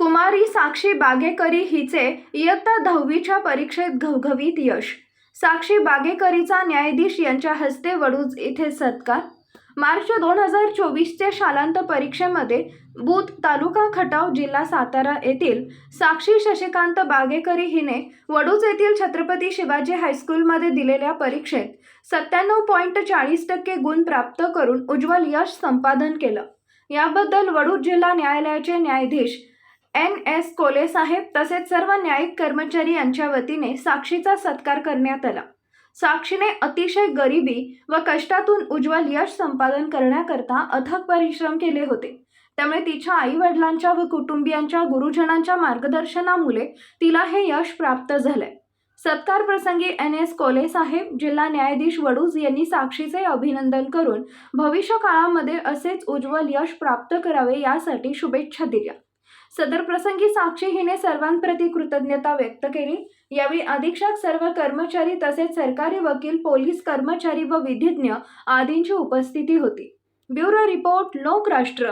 कुमारी साक्षी बागेकरी हिचे इयत्ता दहावीच्या परीक्षेत घवघवीत यश. साक्षी बागेकरीचा न्यायाधीश यांच्या हस्ते वडूज येथे सत्कार. मार्च दोन हजार चोवीसच्या शालांत परीक्षेमध्ये बूथ तालुका खटाव जिल्हा सातारा येथील साक्षी शशिकांत बागेकरी हिने वडूज येथील छत्रपती शिवाजी हायस्कूलमध्ये दिलेल्या परीक्षेत सत्त्याण्णव पॉईंट चाळीस टक्के गुण प्राप्त करून उज्ज्वल यश संपादन केलं. याबद्दल वडूज जिल्हा न्यायालयाचे न्यायाधीश एन एस कोले साहेब तसेच सर्व न्यायिक कर्मचारी यांच्या वतीने साक्षीचा सत्कार करण्यात आला. साक्षीने अतिशय गरिबी व कष्टातून उज्ज्वल यश संपादन करण्याकरता अथक परिश्रम केले होते. त्यामुळे तिच्या आई वडिलांच्या व कुटुंबियांच्या गुरुजनांच्या मार्गदर्शनामुळे तिला हे यश प्राप्त झालंय. सत्कार प्रसंगी एन एस कोले साहेब जिल्हा न्यायाधीश वडूज यांनी साक्षीचे अभिनंदन करून भविष्य काळामध्ये असेच उज्ज्वल यश प्राप्त करावे यासाठी शुभेच्छा दिल्या. सदर प्रसंगी साक्षी हिने सर्वांप्रती कृतज्ञता व्यक्त केली. यावेळी अधीक्षक सर्व कर्मचारी तसेच सरकारी वकील पोलीस कर्मचारी व विधिज्ञ आदींची उपस्थिती होती. Bureau report Lokrashtra.